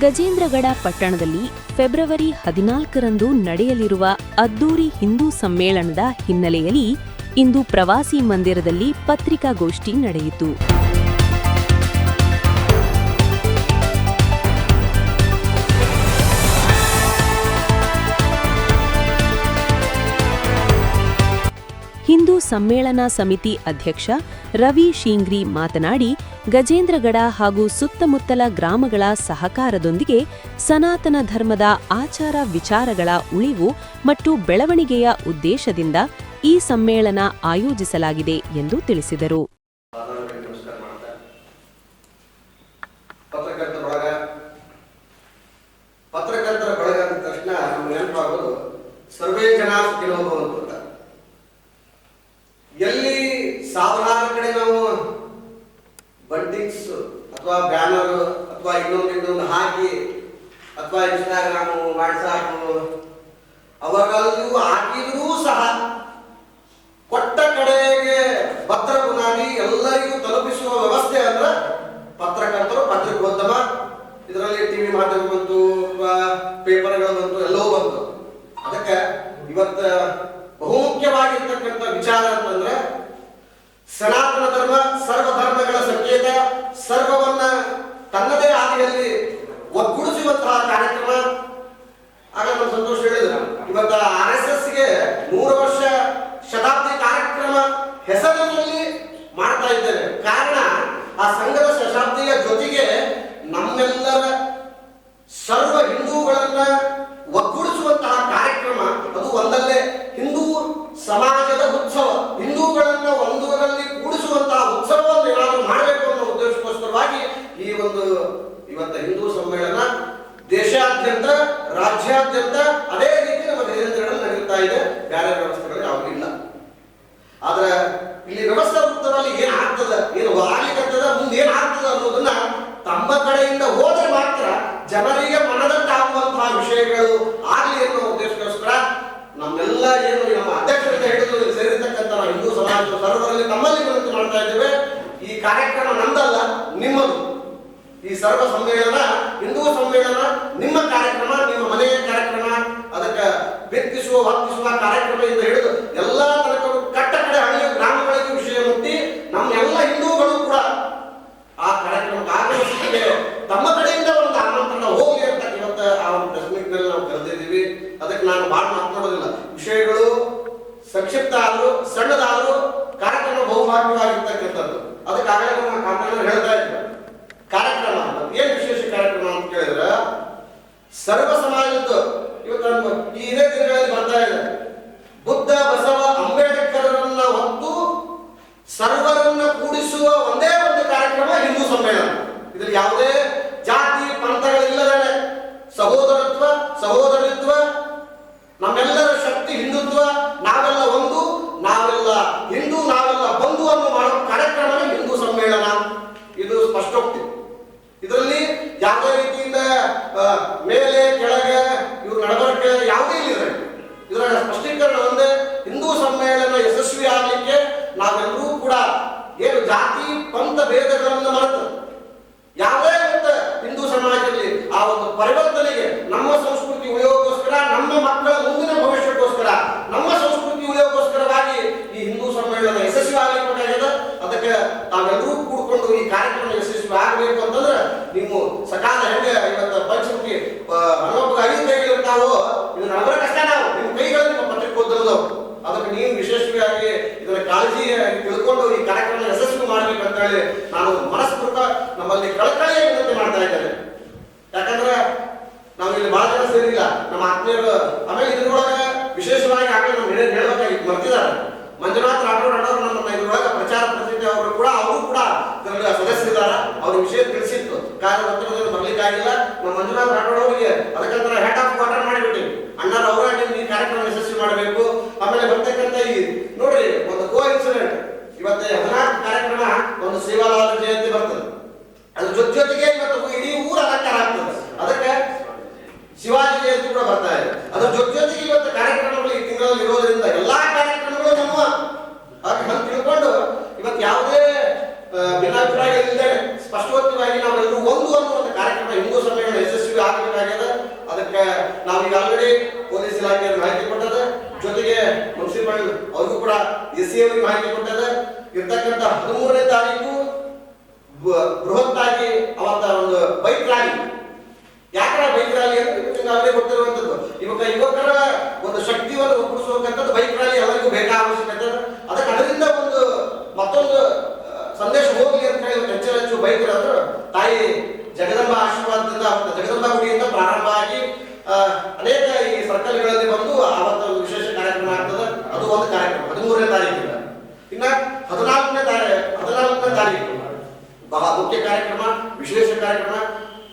ಗಜೇಂದ್ರಗಡ ಪಟ್ಟಣದಲ್ಲಿ ಫೆಬ್ರವರಿ ಹದಿನಾಲ್ಕರಂದು ನಡೆಯಲಿರುವ ಅದ್ದೂರಿ ಹಿಂದೂ ಸಮ್ಮೇಳನದ ಹಿನ್ನೆಲೆಯಲ್ಲಿ ಇಂದು ಪ್ರವಾಸಿ ಮಂದಿರದಲ್ಲಿ ಪತ್ರಿಕಾಗೋಷ್ಠಿ ನಡೆಯಿತು. ಹಿಂದೂ ಸಮ್ಮೇಳನ ಸಮಿತಿ ಅಧ್ಯಕ್ಷ ರವಿ ಶೀಂಗ್ರಿ ಮಾತನಾಡಿ, ಗಜೇಂದ್ರಗಡ ಹಾಗೂ ಸುತ್ತಮುತ್ತಲ ಗ್ರಾಮಗಳ ಸಹಕಾರದೊಂದಿಗೆ ಸನಾತನ ಧರ್ಮದ ಆಚಾರ ವಿಚಾರಗಳ ಉಳಿವು ಮತ್ತು ಬೆಳವಣಿಗೆಯ ಉದ್ದೇಶದಿಂದ ಈ ಸಮ್ಮೇಳನ ಆಯೋಜಿಸಲಾಗಿದೆ ಎಂದು ತಿಳಿಸಿದರು. ಪತ್ರಕರ್ತರ ಬಳಗ ತಕ್ಷಣ ನಮ್ಗೆ ನೆನಪಾಗೋದು, ಸರ್ವೇ ಜನ ಅಂತ ಎಲ್ಲಿ ಸಾವಿರಾರು ಕಡೆ ನಾವು ಬಂಟಿಂಗ್ಸ್ ಅಥವಾ ಬ್ಯಾನರ್ ಅಥವಾ ಇನ್ನೊಂದು ಇನ್ನೊಂದು ಹಾಕಿ ಅಥವಾ ಇನ್ಸ್ಟಾಗ್ರಾಮು ವಾಟ್ಸಾಪ್ ಅವಾಗಲ್ಲೂ ಹಾಕಿದ್ರೂ ಸಹ ಕೊಟ್ಟ ಕಡೆಗೆ ಪತ್ರ ಬುನಾದಿ ಎಲ್ಲರಿಗೂ ತಲುಪಿಸುವ ವ್ಯವಸ್ಥೆ ಅಂದ್ರೆ ಪತ್ರಕರ್ತರು ಪತ್ರಿಕೋದ್ಯಮ, ಇದರಲ್ಲಿ ಟಿವಿ ಮಾಧ್ಯಮ ಬಂತು, ಅಥವಾ ಪೇಪರ್ಗಳು ಬಂತು, ಎಲ್ಲವೂ ಬಂತು. ಅದಕ್ಕೆ ಇವತ್ತ ಬಹುಮುಖ್ಯವಾಗಿರ್ತಕ್ಕಂಥ ವಿಚಾರ ಅಂತಂದ್ರೆ ಸನಾತನ ಧರ್ಮ ಸರ್ವ ಧರ್ಮಗಳ ಸಂಕೇತ, ಸರ್ವವನ್ನ ತನ್ನದೇ ಹಾದಿಯಲ್ಲಿ ಒಗ್ಗೂಡಿಸುವಂತಹ ಕಾರ್ಯಕ್ರಮ. ಆಗ ನಮ್ಮ ಸಂತೋಷ ಹೇಳಿದ್ರು. ಇವತ್ತ ಆರ್ ಎಸ್ ಎಸ್ಗೆ ನೂರು ವರ್ಷ ಶತಾಬ್ದಿ ಕಾರ್ಯಕ್ರಮ ಹೆಸರಿನಲ್ಲಿ ಮಾಡ್ತಾ ಇದ್ದೇನೆ ಕಾರಣ ಆ ಸಂಘದ ಶತಾಬ್ದಿಯ ಜೊತೆಗೆ ನಮ್ಮೆಲ್ಲರ ಸರ್ವ ಹಿಂದೂಗಳನ್ನ ಒಗ್ಗೂಡಿಸುವಂತಹ ಕಾರ್ಯಕ್ರಮ ಅದು ಒಂದಲ್ಲೇ ಹಿಂದೂ ಸಮಾಜದ ಉತ್ಸವ ಹಿಂದೂಗಳನ್ನ ಒಂದರಲ್ಲಿ ಕೂಡಿಸುವಂತಹ ಉತ್ಸವವನ್ನು ಏನಾದರೂ ಮಾಡಬೇಕು ಅನ್ನೋ ಉದ್ದೇಶಕ್ಕೋಸ್ಕರವಾಗಿ ಈ ಒಂದು ಇವತ್ತ ಹಿಂದೂ ಸಮ್ಮೇಳನ ದೇಶಾದ್ಯಂತ ರಾಜ್ಯಾದ್ಯಂತ ಅದೇ ರೀತಿ ನಮ್ಮ ಗಜೇಂದ್ರಗಳಲ್ಲಿ ನಡೆಯುತ್ತಾ ಇದೆ. ಬ್ಯಾರೆ ವ್ಯವಸ್ಥೆಗಳು ಯಾವುದೂ ಇಲ್ಲ ಆದ್ರೆ ಇಲ್ಲಿ ವ್ಯವಸ್ಥೆ ವೃತ್ತದಲ್ಲಿ ಏನ್ ಆಗ್ತದ ಏನು ಆಗ್ಲಿಕ್ಕತ್ತದ ಮುಂದೆ ಏನ್ ಆಗ್ತದ ಅನ್ನೋದನ್ನ ತಮ್ಮ ಕಡೆಯಿಂದ ಹೋದ್ರೆ ಮಾತ್ರ ಜನರಿಗೆ ಮನದಟ್ಟಾಗುವಂತಹ ವಿಷಯಗಳು ಆಗ್ಲಿ ಅನ್ನೋ ಉದ್ದೇಶಕ್ಕೋಸ್ಕರ ನಮ್ಮೆಲ್ಲ ಏನು ನಮ್ಮ ಅಧ್ಯಕ್ಷರಿಂದ ಹಿಡಿದು ಇಲ್ಲಿ ಸೇರಿರ್ತಕ್ಕಂಥ ನಾವು ಹಿಂದೂ ಸಮಾಜದ ಸರ್ವರಲ್ಲಿ ತಮ್ಮಲ್ಲಿ ವಿನಂತಿ ಮಾಡ್ತಾ ಇದ್ದೇವೆ ಈ ಕಾರ್ಯಕ್ರಮ ನಂದಲ್ಲ ನಿಮ್ಮದು ಈ ಸರ್ವ ಸಮ್ಮೇಳನ ಹಿಂದೂ ಸಮ್ಮೇಳನ ನಿಮ್ಮ ಕಾರ್ಯಕ್ರಮ ನಿಮ್ಮ ಮನೆಯ ಕಾರ್ಯಕ್ರಮ ಅದಕ್ಕೆ ಬೆಕ್ಕಿಸುವ ಹತ್ತಿಸುವ ಕಾರ್ಯಕ್ರಮದಿಂದ ಹಿಡಿದು ಎಲ್ಲ ತನಕರು ಕಟ್ಟ ಕಡೆ ಹಳ್ಳಿಯ ಗ್ರಾಮಗಳಿಗೆ ವಿಷಯ ಮುಟ್ಟಿ ನಮ್ಮ ಎಲ್ಲ ಹಿಂದೂಗಳು ಕೂಡ ಆ ಕಾರ್ಯಕ್ರಮಕ್ಕೆ ಆಗಮಿಸಿದ್ರೆ ತಮ್ಮ ಕಡೆಯಿಂದ ಒಂದು ಆಮಂತ್ರಣ ಹೋಗಿ ಅಂತ ಇವತ್ತು ಆ ಒಂದು ಪ್ರೆಸ್ ಮೀಟ್ನಲ್ಲಿ ನಾವು ಕರೆದಿದ್ದೀವಿ ಅದಕ್ಕೆ ನಾನು ಬಹಳ ಮಾತನಾಡೋದಿಲ್ಲ ವಿಷಯಗಳು ಸಂಕ್ಷಿಪ್ತ ಆದ್ರು ಸಣ್ಣದಾದ್ರು ಕಾರ್ಯಕ್ರಮ ಬಹುಭಾಗ್ಯವಾಗಿರ್ತಕ್ಕಂಥದ್ದು ಅದಕ್ಕೆ ಆಗಲೇ ನಮ್ಮ ಕಾಂತಣ್ಣ ಹೇಳ್ತಾ ಇದ್ರು ಕಾರ್ಯಕ್ರಮ ಅಂತ ಏನ್ ವಿಶೇಷ ಕಾರ್ಯಕ್ರಮ ಅಂತ ಕೇಳಿದ್ರೆ ಸರ್ವ ಸಮಾಜದ್ದು ಇವತ್ತು ನಮ್ಮ ಈ ಇದೇ ದಿನಗಳಲ್ಲಿ ಬರ್ತಾ ಇದೆ ಬುದ್ಧ ಬಸವ ಅಂಬೇಡ್ಕರರನ್ನ ಹೊತ್ತು ಸರ್ವರನ್ನ ಕೂಡಿಸುವ ಒಂದೇ ಒಂದು ಕಾರ್ಯಕ್ರಮ ಹಿಂದೂ ಸಮ್ಮೇಳನ ಇದ್ರಲ್ಲಿ ಯಾವುದೇ ಜಾತಿ ಪಂಥಗಳಿಲ್ಲದೇ ಸಹೋದರತ್ವ ಸಹೋದರಿತ್ವ ನಮ್ಮೆಲ್ಲರ ಶಕ್ತಿ ಹಿಂದುತ್ವ ನಾವೆಲ್ಲ ಒಂದು ನಾವೆಲ್ಲ ಹಿಂದೂ ನಾವೆಲ್ಲ ಬಂಧು ಅನ್ನೋ ಮಾಡೋ ಕಾರ್ಯಕ್ರಮನೇ ಹಿಂದೂ ಸಮ್ಮೇಳನ ಇದು ಸ್ಪಷ್ಟೋಕ್ತಿ ಇದರಲ್ಲಿ ಯಾವುದೇ ರೀತಿಯಿಂದ ಆ, ಮೇಲೆ ಕೆಳಗೆ ಇವ್ರ ನಡವಳಿಕೆ ಯಾವುದೇ ಇಲ್ಲ ಇದರ ಸ್ಪಷ್ಟೀಕರಣ ಒಂದೇ ಹಿಂದೂ ಸಮ್ಮೇಳನ ಯಶಸ್ವಿ ಆಗಲಿಕ್ಕೆ ನಾವೆಲ್ಲರೂ ಕೂಡ ಏನು ಜಾತಿ ಪಂಥ ಭೇದಗಳನ್ನು ಮರೆತು ಯಾವುದೇ ಒಂದು ಹಿಂದೂ ಸಮಾಜದಲ್ಲಿ ಆ ಒಂದು ಪರಿವರ್ತನೆಗೆ ನಮ್ಮ ಸಂಸ್ಕೃತಿ ಉಳಿಯೋಗೋಸ್ಕರ ನಮ್ಮ ಮಕ್ಕಳ ಮುಂದಿನ ಭವಿಷ್ಯಕ್ಕೋಸ್ಕರ ನಮ್ಮ ಸಂಸ್ಕೃತಿ ಉಳಿಯೋಗೋಸ್ಕರವಾಗಿ ಈ ಹಿಂದೂ ಸಮ್ಮೇಳನ ಯಶಸ್ವಿ ಆಗಬೇಕಾಗಿದೆ ಅದಕ್ಕೆ ತಾವೆಲ್ಲರೂ ಕೂಡ್ಕೊಂಡು ಈ ಕಾರ್ಯಕ್ರಮ ಯಶಸ್ವಿ ಆಗಬೇಕು ಅಂತಂದ್ರೆ ನೀವು ಸಕಾಲ ಹೆಂಗೆ ಇವತ್ತು ಪಂಚಮುಖಿ ಹನುಮಪ್ಪ ಐದು ಕೈಗಳಿರ್ತಾವೋ ಇದು ನಮ್ಮರ ಕಷ್ಟ ನಾವು ನಿಮ್ಮ ಕೈಗಳು ನಿಮ್ಮ ಪತ್ರಿಕೋದ್ಯಮದವು ಅದಕ್ಕೆ ನೀವು ವಿಶೇಷವಾಗಿ ಇದರ ಕಾಳಜಿ ತಿಳ್ಕೊಂಡು ಈ ಕಾರ್ಯಕ್ರಮ ಯಶಸ್ವಿ ಮಾಡಬೇಕು ಅಂತ ಹೇಳಿ ನಾನು ಮನಸ್ಪೂರ್ವಕ ನಮ್ಮಲ್ಲಿ ಕಳಕಳಿಯ ವಿನಂತಿ ಮಾಡ್ತಾ ಇದ್ದೇನೆ ಯಾಕಂದ್ರೆ ನಾವು ಇಲ್ಲಿ ಬಹಳ ಜನ ಸೇರಿಲ್ಲ. ನಮ್ಮ ಆತ್ಮೀಯರು ಆಮೇಲೆ ಇದ್ರೊಳಗೆ ವಿಶೇಷವಾಗಿ ಆಗಲೇ ನಮ್ಮ ಹೇಳಿ ಹೇಳ್ಬೇಕಾಗಿತ್ತು, ಮರ್ತಿದ್ದಾರೆ. ಮಂಜುನಾಥ್ ರಾಠೋಡ್ ಅಣ್ಣವರು ನಮ್ಮ ಇದ್ರೊಳಗೆ ಪ್ರಚಾರ ಪ್ರತಿನಿಧಿ ಅವರು ಕೂಡ ಅವರು ಕೂಡ ಇದರಲ್ಲಿ ಸದಸ್ಯರಿದ್ದಾರೆ. ಅವ್ರ ವಿಷಯ ತಿಳಿಸಿತ್ತು. ಕಾರಣ ಮತ್ತೆ ಬರ್ಲಿಕ್ಕಾಗಿಲ್ಲ ನಮ್ಮ ಮಂಜುನಾಥ್ ರಾಠೋಡ್ ಅವರಿಗೆ ಅದಕ್ಕಂತರ ಹೆಡ್ ಆಫ್ ಕ್ವಾರ್ಟರ್ ಮಾಡಿಬಿಟ್ಟಿವಿ ಅಣ್ಣರ ಅವರಾಗಿ ಈ ಕಾರ್ಯಕ್ರಮ ಯಶಸ್ವಿ ಮಾಡಬೇಕು. ಆಮೇಲೆ ಬರ್ತಕ್ಕಂತ ಈ ನೋಡ್ರಿ, ಒಂದು ಕೋ ಇನ್ಸಿಡೆಂಟ್ ಇವತ್ತು ಹದಿನಾಲ್ಕು ಕಾರ್ಯಕ್ರಮ, ಒಂದು ಸೇವಾಲಾಲ ಜಯಂತಿ ಬರ್ತದೆ. ಅದ್ರ ಜೊತೆ ಜೊತೆಗೆ ಇವತ್ತು ಇಡೀ ಊರ ಅಲಂಕಾರ ಆಗ್ತದೆ. ಅದಕ್ಕೆ ಶಿವಾಜಿ ಜಯಂತಿ ಕೂಡ ಬರ್ತಾ ಇದೆ. ಅದರ ಜೊತೆ ಜೊತೆಗೆ ಇವತ್ತು ಕಾರ್ಯಕ್ರಮಗಳು ಈ ತಿಂಗಳಲ್ಲಿ ಇರೋದ್ರಿಂದ ಎಲ್ಲಾ ಕಾರ್ಯಕ್ರಮಗಳು ನಮ್ಮ. ಹಾಗೆ ತಿಳ್ಕೊಂಡು ಇವತ್ತು ಯಾವುದೇ ಭಿನ್ನಾಭಿಪ್ರಾಯ ಇಲ್ಲದೆ ಸ್ಪಷ್ಟೋತ್ತವಾಗಿ ನಾವೆಲ್ಲರೂ ಒಂದು ಅನ್ನುವಂಥ ಕಾರ್ಯಕ್ರಮ ಹಿಂದೂ ಸಮ್ಮೇಳನ ಯಶಸ್ವಿ ಆಗಬೇಕಾಗ್ಯದ ಅದಕ್ಕೆ ನಾವು ಈಗ ಆಲ್ರೆಡಿ ಪೊಲೀಸ್ ಇಲಾಖೆಯಲ್ಲಿ ಮಾಹಿತಿ ಕೊಟ್ಟದ ಜೊತೆಗೆ ಮುನ್ಸಿಪಲ್ ಅವರಿಗೂ ಕೂಡ ಎಸ್ ಸಿ ಅವರಿಗೆ ಮಾಹಿತಿ ಕೊಟ್ಟದ ಇರ್ತಕ್ಕಂಥ ಹದಿಮೂರನೇ ತಾರೀಕು ಬೃಹತ್ತಾಗಿ ಅವತ್ತ ಒಂದು ಬೈಕ್ ರ್ಯಾಲಿ ಯಾಕರ ಬೈಕ್ ಅಂತ ನಿಮ್ಗೆ ಅವರೇ ಗೊತ್ತಿರುವಂಥದ್ದು. ಇವಾಗ ಯುವಕರ ಒಂದು ಶಕ್ತಿಯನ್ನು ಒಗ್ಗೂಡಿಸುವಂಥದ್ದು ಬೈಕ್ ರ್ಯಾಲಿ ಅವರಿಗೂ ಬೇಕಾ ಅವಶ್ಯಕತೆ ಇದೆ. ಅದಕ್ಕೆ ಅದರಿಂದ ಒಂದು ಮತ್ತೊಂದು ಆ, ಸಂದೇಶ ಹೋಗಲಿ ಅಂತ ಹೇಳಿ ಒಂದು ಹೆಚ್ಚು ಹೆಚ್ಚು ಬೈಕ್ ಅಂದ್ರೆ ತಾಯಿ ಜಗದಂಬ ಆಶೀರ್ವಾದದಿಂದ ಅವತ್ತು ಜಗದಂಬ ಗುಡಿಯಿಂದ ಪ್ರಾರಂಭ ಆಗಿ ಆ, ಅನೇಕ ಈ ಸರ್ಕಲ್ಗಳಲ್ಲಿ ಬಂದು ಅವತ್ತು ಒಂದು ವಿಶೇಷ ಕಾರ್ಯಕ್ರಮ ಆಗ್ತದೆ ಅದು ಒಂದು ಕಾರ್ಯಕ್ರಮ ಹದಿಮೂರನೇ ತಾರೀಕಿನ ಇನ್ನ ಹದಿನಾಲ್ಕನೇ ತಾರೀಕು ಹದಿನಾಲ್ಕನೇ ತಾರೀಕು ಬಹಳ ಮುಖ್ಯ ಕಾರ್ಯಕ್ರಮ ವಿಶೇಷ ಕಾರ್ಯಕ್ರಮ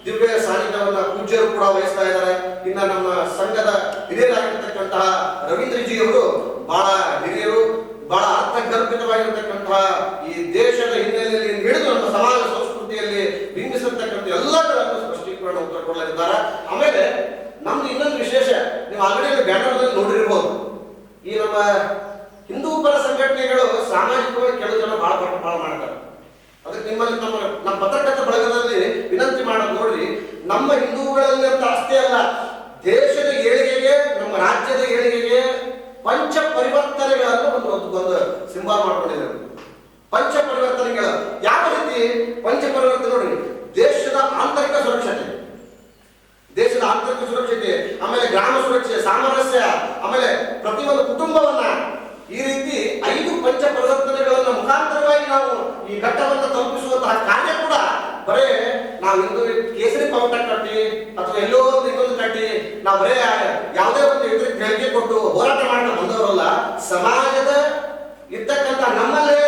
ದಿವ್ಯ ಸಾನ್ನಿಧ್ಯವನ್ನ ಪೂಜ್ಯರು ಕೂಡ ವಹಿಸ್ತಾ ಇದ್ದಾರೆ ಇನ್ನ ನಮ್ಮ ಸಂಘದ ಹಿರಿಯರಾಗಿರ್ತಕ್ಕಂತಹ ರವೀಂದ್ರಜಿ ಅವರು ಬಹಳ ಹಿರಿಯರು ಬಹಳ ಅರ್ಥಗರ್ಭಿತವಾಗಿರ್ತಕ್ಕಂತಹ ಈ ದೇಶದ ಹಿನ್ನೆಲೆಯಲ್ಲಿ ಹಿಡಿದು ನಮ್ಮ ಸಮಾಜ ಸಂಸ್ಕೃತಿಯಲ್ಲಿ ಬಿಂಬಿಸಿರ್ತಕ್ಕಂಥ ಎಲ್ಲದರನ್ನು ಸ್ಪಷ್ಟೀಕರಣ ಉತ್ತರ ಕೊಡಲಿದ್ದಾರೆ ಆಮೇಲೆ ನಮ್ದು ಇನ್ನೊಂದು ವಿಶೇಷ ನೀವು ಆಲ್ರೆಡಿ ಬ್ಯಾನರ್ನಲ್ಲಿ ನೋಡಿರ್ಬೋದು ಈ ನಮ್ಮ ಹಿಂದೂ ಪರ ಸಂಘಟನೆಗಳು ಸಾಮಾಜಿಕವಾಗಿ ಕೆಲವು ಜನ ಬಹಳ ಪಟ್ಟ ಬಹಳ ಮಾಡ್ತಾರೆ ಅದಕ್ಕೆ ನಿಮ್ಮಲ್ಲಿ ನಮ್ಮ ನಮ್ಮ ಪತ್ರಕರ್ತ ಬಳಗದಲ್ಲಿ ವಿನಂತಿ ಮಾಡೋದು ನೋಡ್ರಿ ನಮ್ಮ ಹಿಂದೂಗಳಲ್ಲಿ ಅಂತ ಅಷ್ಟೇ ಅಲ್ಲ ದೇಶದ ಏಳಿಗೆಗೆ ನಮ್ಮ ರಾಜ್ಯದ ಏಳಿಗೆಗೆ ಪಂಚ ಪರಿವರ್ತನೆಗಳನ್ನು ಒಂದು ಒಂದು ಒಂದು ಸಿಂಬಲ್ ಮಾಡ್ಕೊಂಡಿದ್ದಾರೆ ಪಂಚ ಪರಿವರ್ತನೆಗಳು ಯಾವ ರೀತಿ? ಪಂಚ ಪರಿವರ್ತನೆ ನೋಡಿ, ದೇಶದ ಆಂತರಿಕ ಸುರಕ್ಷತೆ. ದೇಶದ ಆಂತರಿಕ ಸುರಕ್ಷತೆ, ಆಮೇಲೆ ಗ್ರಾಮ ಸುರಕ್ಷೆ, ಸಾಮರಸ್ಯ, ಆಮೇಲೆ ಪ್ರತಿಯೊಂದು ಕುಟುಂಬವನ್ನ ಈ ರೀತಿ ಐದು ಪಂಚ ಪರಿವರ್ತನೆಗಳನ್ನ ಮುಖಾಂತರವಾಗಿ ನಾವು ಈ ಘಟ್ಟವನ್ನು ತಲುಪಿಸುವಂತಹ ಕಾರ್ಯ ಕೂಡ ಬರೇ ನಾವು ಇಂದು ಕೇಸರಿ ಪೌಟ ಕಟ್ಟಿ, ಅಥವಾ ಎಲ್ಲೋ ಒಂದು ಇನ್ನೊಂದು ಕಟ್ಟಿ, ನಾವು ಬರೇ ಯಾವುದೇ ಒಂದು ಹೇಳಿಕೆ ಕೊಟ್ಟು ಹೋರಾಟ ಮಾಡ್ತಾ ಬಂದವರಲ್ಲ, ಸಮಾಜದ ಇರ್ತಕ್ಕಂಥ ನಮ್ಮಲ್ಲೇ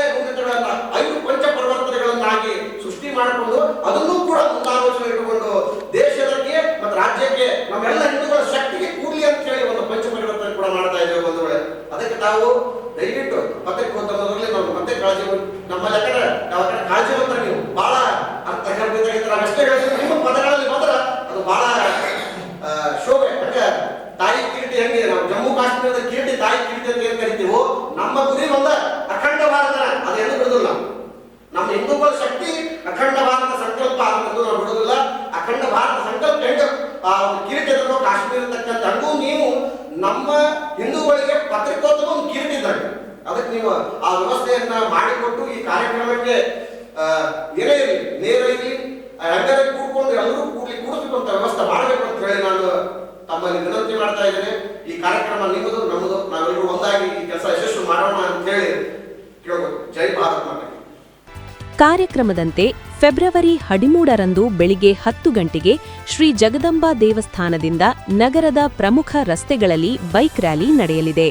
ನುಡಿತಗಳನ್ನ ಐದು ಪಂಚ ಪರಿವರ್ತನೆಗಳನ್ನಾಗಿ ಸೃಷ್ಟಿ ಮಾಡಿಕೊಂಡು ಅದನ್ನು ಕೂಡ ಮುಂದಾಲೋಚನೆ ಇಟ್ಟುಕೊಂಡು ದೇಶದಕ್ಕೆ ಮತ್ತು ರಾಜ್ಯಕ್ಕೆ ನಮ್ಮೆಲ್ಲ ಹಿಂದೂಗಳ ಶಕ್ತಿಗೆ ಕೂಡಲಿ ಅಂತ ಹೇಳಿ ಒಂದು ಪಂಚ ಪರಿವರ್ತನೆ ಕೂಡ ಮಾಡ್ತಾ ಇದ್ದೇವೆ ಒಂದು ವೇಳೆ ಅದಕ್ಕೆ ತಾವು ದಯವಿಟ್ಟು ಪತ್ರಕ್ಕೆ ಹೋದಲ್ಲಿ ನಾವು ಮತ್ತೆ ಕಾಳಜಿ ನಮ್ಮಲ್ಲಿ ಯಾಕಂದ್ರೆ ನಾವು ಆ ಕಡೆ ಕಾಳಜಿವಂತರ ನೀವು ಬಹಳ ಅರ್ಥಗರ್ಭಿತರಾಗಿದ್ದಾರೆ ನಾವೆಷ್ಟೇ ಹೇಳಿದ್ರು ನಿಮ್ಮ ಪದಗಳಲ್ಲಿ ಮಾತ್ರ ಅದು ಬಹಳ ಆ, ಶೋಭೆ ಅಂದ್ರೆ ತಾಯಿ ಕಿರೀಟಿ ಹೆಂಗೆ ನಾವು ಜಮ್ಮು ಕಾಶ್ಮೀರದ ಕಿರೀಟಿ ತಾಯಿ ಕಿರೀಟಿ ಅಂತ ಏನ್ ಕರಿತೀವೋ ನಮ್ಮ ಗುರಿ ಒಂದ ಅಖಂಡ ಭಾರತನ ಅದು ಎಂದು ಬಿಡುದಿಲ್ಲ ನಾವು ನಮ್ಮ ಹಿಂದೂಗಳ ಶಕ್ತಿ ಅಖಂಡ ಭಾರತ ಸಂಕಲ್ಪ ಅನ್ನೋದು ನಾವು ಬಿಡುದಿಲ್ಲ ಅಖಂಡ ಭಾರತ ಸಂಕಲ್ಪ ಹೆಂಗ ಆ ಒಂದು ಕಿರೀಟಿ ಎದುರು ಕಾಶ್ಮೀರ ತಕ್ಕಂತ ಹಂಗೂ ನೀವು ನಮ್ಮ ಹಿಂದೂಗಳಿಗೆ ಪತ್ರಿಕೋತ್ತಮ ಒಂದು ಕಿರೀಟ ಇದ್ದಂಗೆ. ಅದಕ್ಕೆ ನೀವು ಆ ವ್ಯವಸ್ಥೆಯನ್ನ ಮಾಡಿಕೊಟ್ಟು ಈ ಕಾರ್ಯಕ್ರಮಕ್ಕೆ ಏನೇ ಇರಲಿ, ನೇರ ಇರಲಿ ಹೆಂಗರೆ ಕೂಡ್ಕೊಂಡು ಎಲ್ಲರೂ ಕೂಡ್ಲಿ ಕೂಡಿಸ್ಕೊಂತ ವ್ಯವಸ್ಥೆ ಮಾಡಬೇಕು ಅಂತ ಹೇಳಿ ನಾನು ತಮ್ಮಲ್ಲಿ ವಿನಂತಿ ಮಾಡ್ತಾ ಇದ್ದೇನೆ. ಈ ಕಾರ್ಯಕ್ರಮ ನಿಮ್ಮದು, ನಮ್ಮದು, ನಾವೆಲ್ಲರೂ ಒಂದಾಗಿ ಈ ಕೆಲಸ ಯಶಸ್ವಿ ಮಾಡೋಣ ಅಂತ ಹೇಳಿ ಕೇಳಬಹುದು ಜೈ ಭಾರತ್ ಮಾತೆ. ಕಾರ್ಯಕ್ರಮದಂತೆ ಫೆಬ್ರವರಿ ಹದಿಮೂರರಂದು ಬೆಳಿಗ್ಗೆ ಹತ್ತು ಗಂಟೆಗೆ ಶ್ರೀ ಜಗದಂಬಾ ದೇವಸ್ಥಾನದಿಂದ ನಗರದ ಪ್ರಮುಖ ರಸ್ತೆಗಳಲ್ಲಿ ಬೈಕ್ ರ್ಯಾಲಿ ನಡೆಯಲಿದೆ.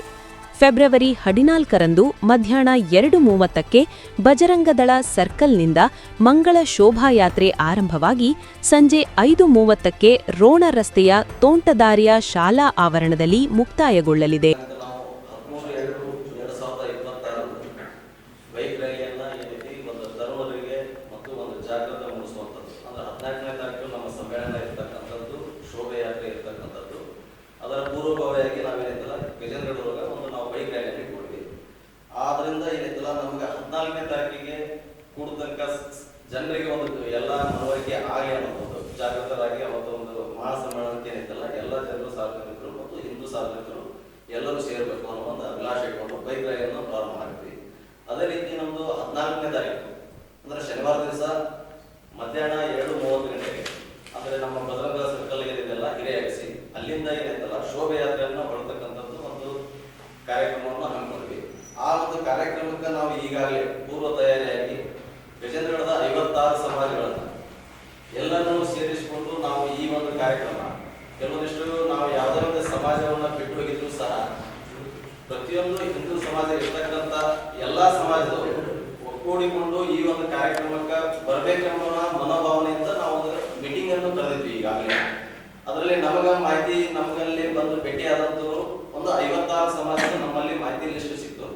ಫೆಬ್ರವರಿ ಹದಿನಾಲ್ಕರಂದು ಮಧ್ಯಾಹ್ನ ಎರಡು ಮೂವತ್ತಕ್ಕೆ ಬಜರಂಗದಳ ಸರ್ಕಲ್ನಿಂದ ಮಂಗಳ ಶೋಭಾಯಾತ್ರೆ ಆರಂಭವಾಗಿ ಸಂಜೆ ಐದು ಮೂವತ್ತಕ್ಕೆ ರೋಣ ರಸ್ತೆಯ ತೋಂಟದಾರಿಯ ಶಾಲಾ ಆವರಣದಲ್ಲಿ ಮುಕ್ತಾಯಗೊಳ್ಳಲಿದೆ ಅಂತ ನಾವು ಹದಿಮೂರು ಎರಡು ಎರಡು ಸಾವಿರದ ಇಪ್ಪತ್ತಾರು ಬೈಕ್ ರ್ಯಾಲಿಯನ್ನ ಈ ರೀತಿ ಒಂದು ತರುಣರಿಗೆ ಮತ್ತು ಒಂದು ಜಾಗೃತಿ ಮೂಡಿಸುವಂಥದ್ದು ಅಂದ್ರೆ ಹದಿನಾಲ್ಕನೇ ತಾರೀಕು ನಮ್ಮ ಸಮ್ಮೇಳನ ಇರ್ತಕ್ಕಂಥದ್ದು ಶೋಭಾಯಾತ್ರೆ ಇರ್ತಕ್ಕಂಥದ್ದು ಅದರ ಪೂರ್ವಭಾವಿಯಾಗಿ ನಾವೇನಿದ್ದಲ್ಲ ಗಜೇಂದ್ರಗಢ ಒಂದು ನಾವು ಬೈಕ್ ರ್ಯಾಲಿ ಇಟ್ಕೊಂಡ್ವಿ ಆದ್ರಿಂದ ಏನಿದ್ದಲ್ಲ ನಮಗೆ ಹದಿನಾಲ್ಕನೇ ತಾರೀಕಿಗೆ ಕೂಡತಕ್ಕ ಜನರಿಗೆ ಒಂದು ಎಲ್ಲ ಮನವರಿಕೆ ಆಗಲಿ ಅನ್ನೋದು ಜಾಗೃತರಾಗಿ ಅವತ್ತು ಒಂದು ಮಹಾ ಸಮ್ಮೇಳನಕ್ಕೆ ಏನಿದ್ದಲ್ಲ ಎಲ್ಲ ಜನರು ಸಾರ್ವಜನಿಕರು ಮತ್ತು ಹಿಂದೂ ಸಾರ್ವಜನಿಕರು ಎಲ್ಲರೂ ಸೇರಬೇಕು ಅನ್ನೋ ಒಂದು ಅಭಿಲಾಷೆ ಇಟ್ಕೊಂಡು ಬೈಕ್ ರ್ಯಾಲಿಯನ್ನು ಪ್ರಾರಂಭ ಮಾಡಿದ್ವಿ ಅದೇ ರೀತಿ ನಮ್ದು ಹದಿನಾಲ್ಕನೇ ತಾರೀಕು ಅಂದ್ರೆ ಶನಿವಾರ ದಿವಸ ಮಧ್ಯಾಹ್ನ ಎರಡು ಮೂವತ್ತು ಗಂಟೆಗೆ ಅಂದ್ರೆ ನಮ್ಮ ಭದ್ರಂಗ ಸರ್ಕಲ್ ಏನಿದೆಯಲ್ಲ ಹಿರಿಯಾಗಿಸಿ ಅಲ್ಲಿಂದ ಏನಿತ್ತಲ್ಲ ಶೋಭಾಯಾತ್ರೆಯನ್ನು ಹೊರತಕ್ಕಂಥದ್ದು ಒಂದು ಕಾರ್ಯಕ್ರಮವನ್ನು ಹಮ್ಮಿಕೊಂಡ್ವಿ ಆ ಒಂದು ಕಾರ್ಯಕ್ರಮಕ್ಕೆ ನಾವು ಈಗಾಗಲೇ ಪೂರ್ವ ತಯಾರಿಯಾಗಿ ಗಜೇಂದ್ರಗಢದ ಐವತ್ತಾರು ಸಮಾಜಗಳನ್ನು ಎಲ್ಲರನ್ನೂ ಸೇರಿಸಿಕೊಂಡು ನಾವು ಈ ಒಂದು ಕಾರ್ಯಕ್ರಮ, ಕೆಲವೊಂದಿಷ್ಟು ನಾವು ಯಾವುದೇ ಒಂದು ಸಮಾಜವನ್ನ ಬಿಟ್ಟು ಹೋಗಿದ್ರು ಸಹ ಪ್ರತಿಯೊಂದು ಹಿಂದೂ ಸಮಾಜ ಇರ್ತಕ್ಕಂಥ ಎಲ್ಲ ಸಮಾಜದವರು ಒಗ್ಗೂಡಿಕೊಂಡು ಈ ಒಂದು ಕಾರ್ಯಕ್ರಮಕ್ಕೆ ಬರಬೇಕೆಂಬ ಮನೋಭಾವನೆಯಿಂದ ನಾವು ಒಂದು ಮೀಟಿಂಗ್ ಅನ್ನು ಕರೆದಿದ್ವಿ ಈಗಾಗಲೇ. ಅದರಲ್ಲಿ ನಮಗ ಮಾಹಿತಿ ನಮಗಲ್ಲಿ ಬಂದು ಭೇಟಿಯಾದಂತವರು ಒಂದು ಐವತ್ತಾರು ಸಮಾಜದ ನಮ್ಮಲ್ಲಿ ಮಾಹಿತಿ ಲಿಸ್ಟ್ ಸಿಕ್ತು.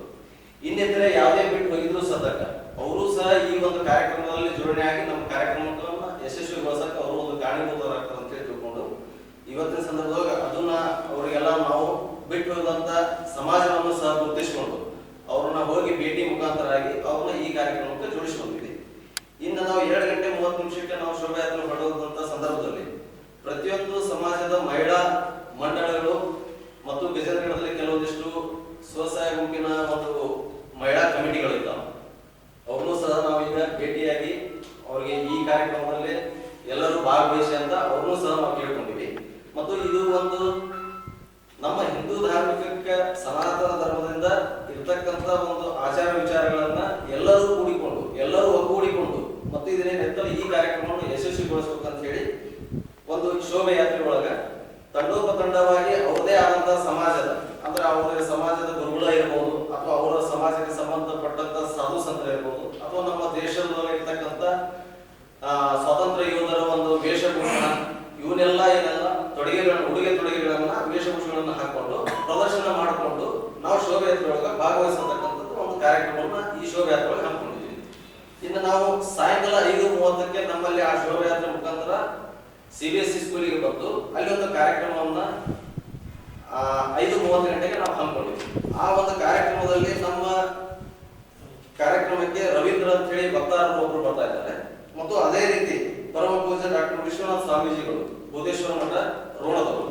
ಇನ್ನಿತರೆ ಯಾವುದೇ ಬಿಟ್ಟು ಹೋಗಿದ್ರು ಸದಕ ಅವರು ಸಹ ಈ ಒಂದು ಕಾರ್ಯಕ್ರಮದಲ್ಲಿ ಜೋಡಣೆಯಾಗಿ ನಮ್ಮ ಕಾರ್ಯಕ್ರಮವನ್ನು ಯಶಸ್ವಿಗೊಳಿಸಕ್ಕೆ ಅವರು ಒಂದು ಕಾರಣೀಭೂತರಾಗ್ತಾರೆ ಅಂತ ಹೇಳಿ ತಿಳ್ಕೊಂಡು, ಇವತ್ತಿನ ಸಂದರ್ಭದಾಗ ಅದನ್ನ ಅವರಿಗೆಲ್ಲ ನಾವು ಬಿಟ್ಟು ಹೋದಂತ ಸಮಾಜವನ್ನು ಸಹ ಗುರುತಿಸಿಕೊಂಡು, ಅವ್ರನ್ನ ಹೋಗಿ ಭೇಟಿ ಮುಖಾಂತರಾಗಿ ಅವ್ರನ್ನ ಈ ಕಾರ್ಯಕ್ರಮಕ್ಕೆ ಜೋಡಿಸಿಕೊಂಡಿದ್ವಿ ಇನ್ನು ನಾವು ಎರಡು ಗಂಟೆ ಮೂವತ್ತು ನಿಮಿಷಕ್ಕೆ ನಾವು ಶೋಭಾಯಾತ್ರೆ ಹೊರಡುವಂತ ಸಂದರ್ಭದಲ್ಲಿ ಪ್ರತಿಯೊಂದು ಸಮಾಜದ ಮಹಿಳಾ ಮಂಡಳಗಳು ಮತ್ತು ಗಜೇಂದ್ರಗಳಲ್ಲಿ ಕೆಲವೊಂದಿಷ್ಟು ಸ್ವಸಹಾಯ ಗುಂಪಿನ ಒಂದು ಮಹಿಳಾ ಕಮಿಟಿಗಳು ಇದ್ದಾವೆ ವಿಶ್ವನಾಥ್ ಸ್ವಾಮೀಜಿಗಳು ಬೋಧೇಶ್ವರ ಮಠ ರೋಣದವರು.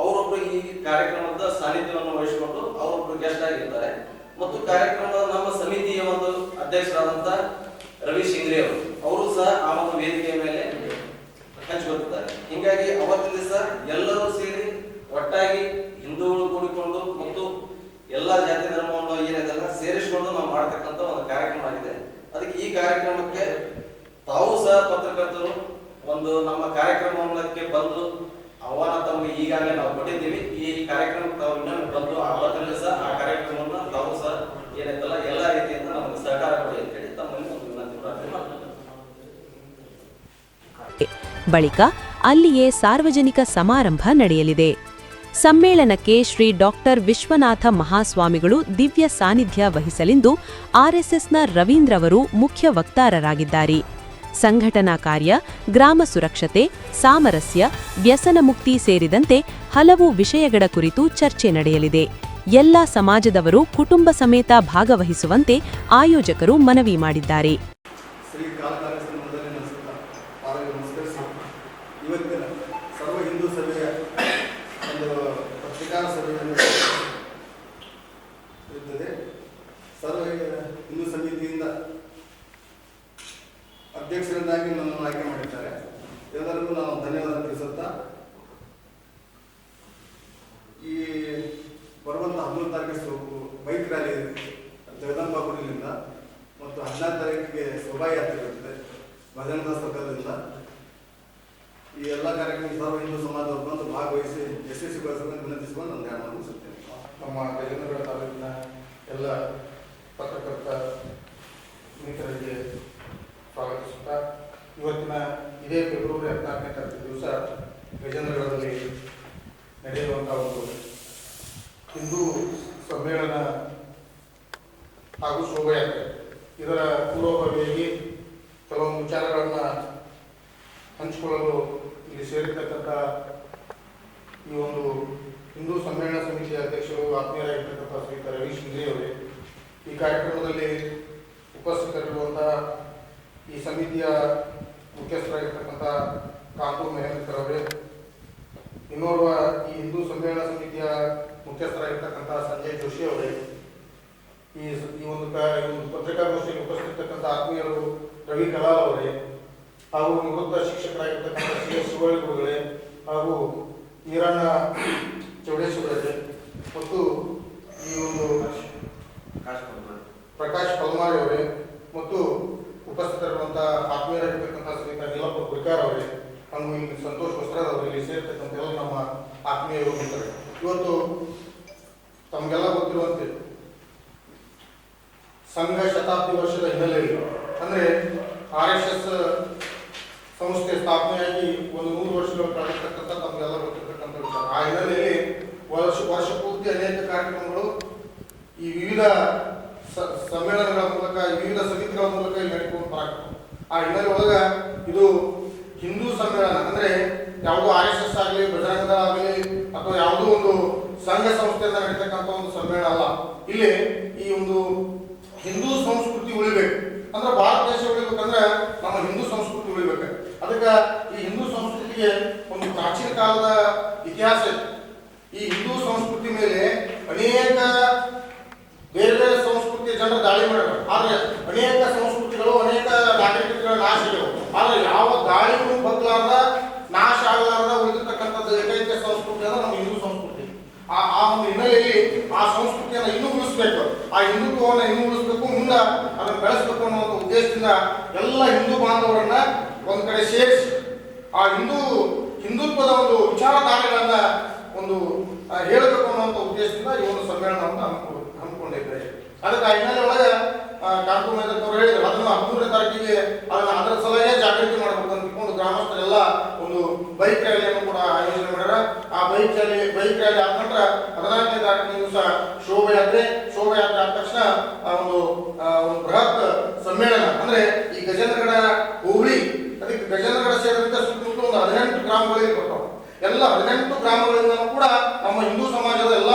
ಅವರೊಬ್ಬರು ಈ ಕಾರ್ಯಕ್ರಮದ ಸಾನ್ನಿಧ್ಯವನ್ನು ವಹಿಸಿಕೊಂಡು ಅವರೊಬ್ಬರು ಗೆಸ್ಟ್ ಆಗಿರ್ತಾರೆ. ಮತ್ತು ಕಾರ್ಯಕ್ರಮದ ನಮ್ಮ ಸಮಿತಿಯ ಒಂದು ಅಧ್ಯಕ್ಷರಾದಂತ ರವಿ ಶಿಂಗ್ರೆ ಅವರು ಅವರು ಸಹ ಆ ಒಂದು ವೇದಿಕೆಯ ಮೇಲೆ ಹಂಚಿಕೊಳ್ತಿದ್ದಾರೆ. ಹಿಂಗಾಗಿ ಅವತ್ತಿನ ದಿವಸ ಎಲ್ಲರೂ ಸೇರಿ ಒಟ್ಟಾಗಿ ಹಿಂದೂಗಳು ಕೂಡಿಕೊಂಡು ಮತ್ತು ಎಲ್ಲ ಜಾತಿ ಧರ್ಮವನ್ನು ಏನಿದೆಲ್ಲ ಸೇರಿಸಿಕೊಂಡು ನಾವು ಮಾಡತಕ್ಕಂತ ಒಂದು ಕಾರ್ಯಕ್ರಮ ಆಗಿದೆ. ಅದಕ್ಕೆ ಈ ಕಾರ್ಯಕ್ರಮಕ್ಕೆ ತಾವು ಸಹ ಪತ್ರಕರ್ತರು ಒಂದು ನಮ್ಮ ಕಾರ್ಯಕ್ರಮಕ್ಕೆ ಬಂದು ಆಹ್ವಾನ ತಮ್ಮ ಈಗಾಗಲೇ ನಾವು ಕೊಟ್ಟಿದ್ದೀವಿ. ಈ ಕಾರ್ಯಕ್ರಮಕ್ಕೆ ತಾವು ಬಂದು ಅವತ್ತಿನ ಸಹ ಆ ಕಾರ್ಯಕ್ರಮವನ್ನು ತಾವು ಸಹ ಏನೈತಲ್ಲ ಎಲ್ಲ ರೀತಿಯಿಂದ ನಮಗೆ ಸಹಕಾರ ಕೊಡಿ ಅಂತ ಹೇಳಿ ತಮ್ಮಲ್ಲಿ ಒಂದು ಬಳಿಕ ಅಲ್ಲಿಯೇ ಸಾರ್ವಜನಿಕ ಸಮಾರಂಭ ನಡೆಯಲಿದೆ. ಸಮ್ಮೇಳನಕ್ಕೆ ಶ್ರೀ ಡಾಕ್ಟರ್ ವಿಶ್ವನಾಥ ಮಹಾಸ್ವಾಮಿಗಳು ದಿವ್ಯ ಸಾನ್ನಿಧ್ಯ ವಹಿಸಲೆಂದು ಆರ್ಎಸ್ಎಸ್ನ ರವೀಂದ್ರವರು ಮುಖ್ಯ ವಕ್ತಾರರಾಗಿದ್ದಾರೆ. ಸಂಘಟನಾ ಕಾರ್ಯ, ಗ್ರಾಮ ಸುರಕ್ಷತೆ, ಸಾಮರಸ್ಯ, ವ್ಯಸನ ಮುಕ್ತಿ ಸೇರಿದಂತೆ ಹಲವು ವಿಷಯಗಳ ಕುರಿತು ಚರ್ಚೆ ನಡೆಯಲಿದೆ. ಎಲ್ಲ ಸಮಾಜದವರು ಕುಟುಂಬ ಸಮೇತ ಭಾಗವಹಿಸುವಂತೆ ಆಯೋಜಕರು ಮನವಿ ಮಾಡಿದ್ದಾರೆ ಶ್ರೀ ಕಾಲಕಾಲದ ಮೊದಲನೇ ನಮಸ್ಕಾರ ಪಾದಕ್ಕೆ ನಮಸ್ಕರಿಸಿ ಇವತ್ತಿನ ಸರ್ವ ಹಿಂದೂ ಸಭೆಯ ಒಂದು ಪತ್ರಿಕಾ ಸಭೆಯನ್ನು ಇರುತ್ತದೆ ಸರ್ವ ಹಿಂದೂ ಸಮಿತಿಯಿಂದ ಅಧ್ಯಕ್ಷರನ್ನಾಗಿ ನನ್ನನ್ನು ಆಯ್ಕೆ ಮಾಡಿದ್ದಾರೆ ಎಲ್ಲರಿಗೂ ನಾನು ಧನ್ಯವಾದ ತಿಳಿಸುತ್ತಾ ಈ ಬರುವಂಥ ಹನ್ನೊಂದು ತಾರೀಕು ಬೈಕ್ ರ್ಯಾಲಿ ಜಗದಂಬ ಗುಡಿಲಿಂದ ಮತ್ತು ಹದಿನಾರು ತಾರೀಕಿಗೆ ಶೋಭಾಯಾತ್ರೆ ಇರುತ್ತದೆ ಭಜನಾ ಸರ್ಕಲ್ದಿಂದ ಈ ಎಲ್ಲ ಕಾರ್ಯಕ್ರಮ ಸರ್ವ ಹಿಂದೂ ಸಮಾಜದವರು ಬಂದು ಭಾಗವಹಿಸಿ ಯಶಸ್ವಿಗೊಳಿಸಲು ವಿನಂತಿಸಿಕೊಂಡು ನಾನು ಧ್ಯಾನ ಮುಗಿಸುತ್ತೇನೆ ನಮ್ಮ ಗಜೇಂದ್ರಗಡ ತಾಲೂಕಿನ ಎಲ್ಲ ಪತ್ರಕರ್ತ ಮಿತ್ರರಿಗೆ ಸ್ವಾಗತಿಸುತ್ತಾ, ಇವತ್ತಿನ ಇದೇ ಫೆಬ್ರವರಿ ಹದಿನಾಲ್ಕನೇ ತಾರೀಕು ದಿವಸ ಗಜೇಂದ್ರಗಡದಲ್ಲಿ ನಡೆಯುವಂಥ ಒಂದು ಹಿಂದೂ ಸಮ್ಮೇಳನ ಹಾಗೂ ಶೋಭಾಯಾತ್ರೆ. ಇದರ ಪೂರ್ವಭಾವಿಯಾಗಿ ಕೆಲವೊಂದು ವಿಚಾರಗಳನ್ನು ಹಂಚಿಕೊಳ್ಳಲು ಇಲ್ಲಿ ಸೇರಿರ್ತಕ್ಕಂಥ ಈ ಒಂದು ಹಿಂದೂ ಸಮ್ಮೇಳನ ಸಮಿತಿಯ ಅಧ್ಯಕ್ಷರು ಆತ್ಮೀಯರಾಗಿರ್ತಕ್ಕಂಥ ಶ್ರೀ ರವಿ ಶಿಂಗ್ರಿ ಅವರೇ. ಈ ಕಾರ್ಯಕ್ರಮದಲ್ಲಿ ಉಪಸ್ಥಿತರಿರುವಂಥ ಈ ಸಮಿತಿಯ ಮುಖ್ಯಸ್ಥರಾಗಿರ್ತಕ್ಕಂಥ ಕಾಂತೂರ್ ಮಹೇಂದ್ರ ಅವರೇ. ಇನ್ನೋರ್ವ ಈ ಹಿಂದೂ ಸಮ್ಮೇಳನ ಸಮಿತಿಯ ಮುಖ್ಯಸ್ಥರಾಗಿರ್ತಕ್ಕಂಥ ಸಂಜಯ್ ಜೋಶಿ ಅವರೇ ಈ ಈ ಒಂದು ಪತ್ರಿಕಾಗೋಷ್ಠಿಗೆ ಉಪಸ್ಥಿತಕ್ಕಂಥ ಆತ್ಮೀಯರು ರವಿ ಕಲಾಲ್ ಅವರೇ ಹಾಗೂ ನಿವೃತ್ತ ಶಿಕ್ಷಕರಾಗಿರ್ತಕ್ಕಂಥ ಸಿ ಎಸ್ ಶಿವಳ್ಳಿ ಗುರುಗಳೇ ಹಾಗೂ ಈರಣ್ಣ ಚೌಡೇಶ್ವರರೇ ಮತ್ತು ಈ ಒಂದು ಪ್ರಕಾಶ್ ಪಲ್ಮಾರಿ ಅವರೇ ಮತ್ತು ಉಪಸ್ಥಿತರಿರುವಂಥ ಆತ್ಮೀಯರಾಗಿರ್ತಕ್ಕಂಥ ಶ್ರೀಯುತ ನೀಲಪ್ಪ ಗುರಿಕಾರ್ ಅವರೇ ಹಾಗೂ ಇಲ್ಲಿ ಸಂತೋಷ್ ವಸ್ತ್ರದ ಅವರು ಇಲ್ಲಿ ಸೇರ್ತಕ್ಕಂಥ ಎಲ್ಲ ನಮ್ಮ ಆತ್ಮೀಯರು ಇವತ್ತು ತಮಗೆಲ್ಲ ಗೊತ್ತಿರುವಂತೆ ಸಂಘ ಶತಾಬ್ದಿ ವರ್ಷದ ಹಿನ್ನೆಲೆಯಲ್ಲಿ. ಅಂದರೆ ಆರ್ ಎಸ್ ಎಸ್ ಸಂಸ್ಥೆ ಸ್ಥಾಪನೆಯಾಗಿ ಒಂದು ಮೂರು ವರ್ಷಗಳು ಕಳೆದಿರ್ತಕ್ಕಂಥ ತಮಗೆಲ್ಲ ಗೊತ್ತಿರ್ತಕ್ಕಂಥ ವಿಚಾರ. ಆ ಹಿನ್ನೆಲೆಯಲ್ಲಿ ವರ್ಷ ವರ್ಷ ಪೂರ್ತಿ ಅನೇಕ ಕಾರ್ಯಕ್ರಮಗಳು ಈ ವಿವಿಧ ಸಮ್ಮೇಳನಗಳ ಮೂಲಕ ವಿವಿಧ ಸಮಿತಿಗಳ ಮೂಲಕ ಇಲ್ಲಿ ನಡ್ಕೊಂಡು ಆ ಹಿನ್ನೆಲೆ ಒಳಗ ಇದು ಹಿಂದೂ ಸಮ್ಮೇಳನ, ಅಂದ್ರೆ ಯಾವುದೋ ಆರ್ ಎಸ್ ಎಸ್ ಆಗಲಿ, ಬಜರಂಗ ಆಗಲಿ, ಅಥವಾ ಯಾವುದೋ ಒಂದು ಸಂಘ ಸಂಸ್ಥೆಯಿಂದ ನಡೀತಕ್ಕಂಥ ಒಂದು ಸಮ್ಮೇಳನ ಅಲ್ಲ. ಇಲ್ಲಿ ಈ ಒಂದು ಹಿಂದೂ ಸಂಸ್ಕೃತಿ ಉಳಿಬೇಕು. ಅಂದ್ರೆ ಭಾರತ ದೇಶ ಉಳಿಬೇಕಂದ್ರೆ ನಮ್ಮ ಹಿಂದೂ ಸಂಸ್ಕೃತಿ ಉಳಿಬೇಕು. ಅದಕ್ಕೆ ಈ ಹಿಂದೂ ಸಂಸ್ಕೃತಿಗೆ ಒಂದು ಪ್ರಾಚೀನ ಕಾಲದ ಇತಿಹಾಸ ಇದೆ. ಈ ಹಿಂದೂ ಸಂಸ್ಕೃತಿ ಮೇಲೆ ಅನೇಕ ಬೇರೆ ಬೇರೆ ಸಂಸ್ಕೃತಿಯ ಜನರು ದಾಳಿ ಮಾಡಬೇಕು ಆದರೆ ಅನೇಕ ಸಂಸ್ಕೃತಿಗಳು, ಅನೇಕ ನಾಗರಿಕತೆಗಳ ನಾಶ ಇದೆ ಆದರೆ ಯಾವ ದಾಳಿಗೂ ಬದಲಾದ, ನಾಶ ಆಗಲಾರದ ಉಳಿದಿರ್ತಕ್ಕಂಥದ್ದು ಏಕೈಕ ಸಂಸ್ಕೃತಿ ಅಂದ್ರೆ ನಮ್ಮ ಹಿಂದೂ ಸಂಸ್ಕೃತಿ. ಆ ಆ ಒಂದು ಹಿನ್ನೆಲೆಯಲ್ಲಿ ಆ ಸಂಸ್ಕೃತಿಯನ್ನು ಇನ್ನೂ ಉಳಿಸಬೇಕು. ಆ ಹಿಂದುತ್ವವನ್ನು ಇನ್ನೂ ಉಳಿಸಬೇಕು, ಮುಂದೆ ಅದನ್ನು ಬೆಳೆಸಬೇಕು ಅನ್ನೋ ಉದ್ದೇಶದಿಂದ ಎಲ್ಲ ಹಿಂದೂ ಬಾಂಧವರನ್ನ ಒಂದು ಕಡೆ ಸೇರಿಸಿ, ಆ ಹಿಂದೂ ಹಿಂದುತ್ವದ ಒಂದು ವಿಚಾರಧಾರೆಗಳನ್ನ ಒಂದು ಹೇಳಬೇಕು ಅನ್ನುವಂಥ ಉದ್ದೇಶದಿಂದ ಈ ಒಂದು ಸಮ್ಮೇಳನವನ್ನು ಹಮ್ಮಿಕೊಂಡು ಹಮ್ಮಿಕೊಂಡಿದ್ದಾರೆ ಅದಕ್ಕೆ ಆ ಹಿನ್ನೆಲೆ ಒಳಗೆ ಕಾಂತು ಅವರು ಹೇಳಿದ್ರು ಅದನ್ನು ಹದಿಮೂರನೇ ತಾರೀಕಿಗೆ ಅದನ್ನು ಅದರ ಸಲಹೆ ಜಾಗೃತಿ ಮಾಡಬೇಕು ಅಂತ ತಿಳ್ಕೊಂಡು ಗ್ರಾಮಸ್ಥರೆಲ್ಲ ಒಂದು ಬೈಕ್ ರ್ಯಾಲಿಯನ್ನು ಕೂಡ ಆಯೋಜನೆ ಮಾಡ್ಯಾರ. ಆ ಬೈಕ್ ರ್ಯಾಲಿ ಬೈಕ್ ರ್ಯಾಲಿ ಆದ ನಂತರ ಹದಿನಾಲ್ಕನೇ ತಾರೀಕಿನ ದಿವಸ ಶೋಭಯಾತ್ರೆ ಶೋಭಯಾತ್ರೆ ಆದ ತಕ್ಷಣ ಒಂದು ಒಂದು ಬೃಹತ್ ಸಮ್ಮೇಳನ. ಅಂದ್ರೆ ಈ ಗಜೇಂದ್ರಗಡ ಹೋಬಳಿ, ಅದಕ್ಕೆ ಗಜೇಂದ್ರಗಡ ಸೇರಿದಂತೆ ಸುತ್ತಮುತ್ತ ಒಂದು ಹದಿನೆಂಟು ಗ್ರಾಮಗಳಿಗೆ ಕೊಟ್ಟವು ಎಲ್ಲ ಹದಿನೆಂಟು ಗ್ರಾಮಗಳಿಂದ ಕೂಡ ನಮ್ಮ ಹಿಂದೂ ಸಮಾಜದ ಎಲ್ಲ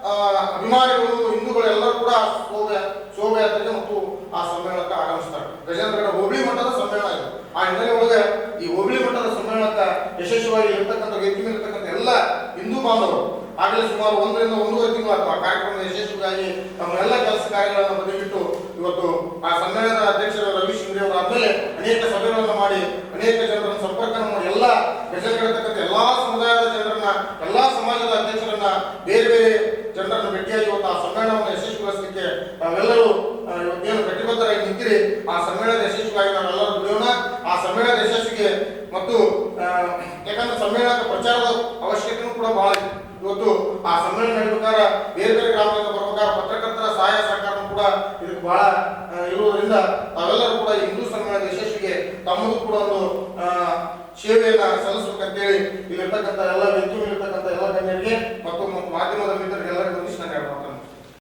ಆ, ಅಭಿಮಾನಿಗಳು ಹಿಂದೂಗಳು ಎಲ್ಲರೂ ಕೂಡ ಶೋಭೆ ಶೋಭಯಾತ್ರೆಗೆ ಮತ್ತು ಆ ಸಮ್ಮೇಳನಕ್ಕೆ ಆಗಮಿಸ್ತಾರೆ ಗಜೇಂದ್ರಗಡ ಹೋಬಳಿ ಮಟ್ಟದ ಸಮ್ಮೇಳನ ಇದು ಆ ಹಿನ್ನೆಲೆ ಒಳಗೆ ಈ ಹೋಬಳಿ ಮಟ್ಟದ ಸಮ್ಮೇಳನಕ್ಕೆ ಯಶಸ್ವಿಯಾಗಿ ಇರ್ತಕ್ಕಂಥ ವೇದಿಕೆ ಮೇಲೆ ಇರ್ತಕ್ಕಂಥ ಎಲ್ಲ ಹಿಂದೂ ಬಾಂಧವರು ಆಗಲೇ ಸುಮಾರು ಒಂದರಿಂದ ಒಂದೂವರೆ ತಿಂಗಳು ಆಯ್ತು ಆ ಕಾರ್ಯಕ್ರಮದ ಯಶಸ್ವಿಗಾಗಿ ನಮ್ಮ ಎಲ್ಲ ಕೆಲಸ ಕಾರ್ಯಗಳನ್ನು ಬದಿಗಿಟ್ಟು ಇವತ್ತು ಆ ಸಮ್ಮೇಳನದ ಅಧ್ಯಕ್ಷರು ರವಿ ಶಿಂಗ್ರೆ ಅವರು ಆದ್ಮೇಲೆ ಅನೇಕ ಸಭೆಗಳನ್ನು ಮಾಡಿ ಅನೇಕ ಜನರನ್ನು ಸಂಪರ್ಕ ಮಾಡಿ ಎಲ್ಲ ಗಜಲ್ಗಳಿರ್ತಕ್ಕಂಥ ಎಲ್ಲಾ ಸಮುದಾಯದ ಜನರನ್ನ ಎಲ್ಲಾ ಸಮಾಜದ ಅಧ್ಯಕ್ಷರನ್ನ ಬೇರೆ ಜನರನ್ನು ಭೇಟಿಯಾಗಿ ಒಂದು ಆ ಸಮ್ಮೇಳನವನ್ನು ಯಶಸ್ವಿಗೊಳಿಸಲಿಕ್ಕೆ ನಾವೆಲ್ಲರೂ ಇವತ್ತೇನು ಕಟಿಬದ್ಧರಾಗಿ ನಿಂತಿರಿ, ಆ ಸಮ್ಮೇಳನದ ಯಶಸ್ವಿಗಾಗಿ ನಾವೆಲ್ಲರೂ ದುಡಿಯೋಣ. ಆ ಸಮ್ಮೇಳನ ಯಶಸ್ವಿಗೆ ಮತ್ತು ಯಾಕಂದ್ರೆ ಸಮ್ಮೇಳನದ ಪ್ರಚಾರದ ಅವಶ್ಯಕತೆಯೂ ಕೂಡ ಬಹಳ ಇದೆ. ಇವತ್ತು ಆ ಸಮ್ಮೇಳನ ನಡೀಬೇಕಾದ್ರೆ ಬೇರೆ ಬೇರೆ ಗ್ರಾಮದಿಂದ ಬರ್ಬೇಕಾದ್ರೆ ಪತ್ರಕರ್ತರ ಸಹಾಯ ಸಹಕಾರ ಕೂಡ ಇದಕ್ಕೆ ಬಹಳ ಇರುವುದರಿಂದ ತಾವೆಲ್ಲರೂ ಕೂಡ ಹಿಂದೂ ಸಮ್ಮೇಳನದ ಯಶಸ್ವಿಗೆ ತಮ್ಮದು ಕೂಡ ಒಂದು ಸೇವೆಯನ್ನ ಸಲ್ಲಿಸಬೇಕಂತೇಳಿ ಇಲ್ಲಿರ್ತಕ್ಕಂಥ ಎಲ್ಲ ವೆಂಚೂರಿರ್ತಕ್ಕಂಥ ಎಲ್ಲ ಗಣ್ಯರಿಗೆ ಮತ್ತು ಮಾಧ್ಯಮದ ಮಿತ್ರರಿಗೆಲ್ಲರಿಗೂ ನಾನು ಹೇಳ್ಬೋದು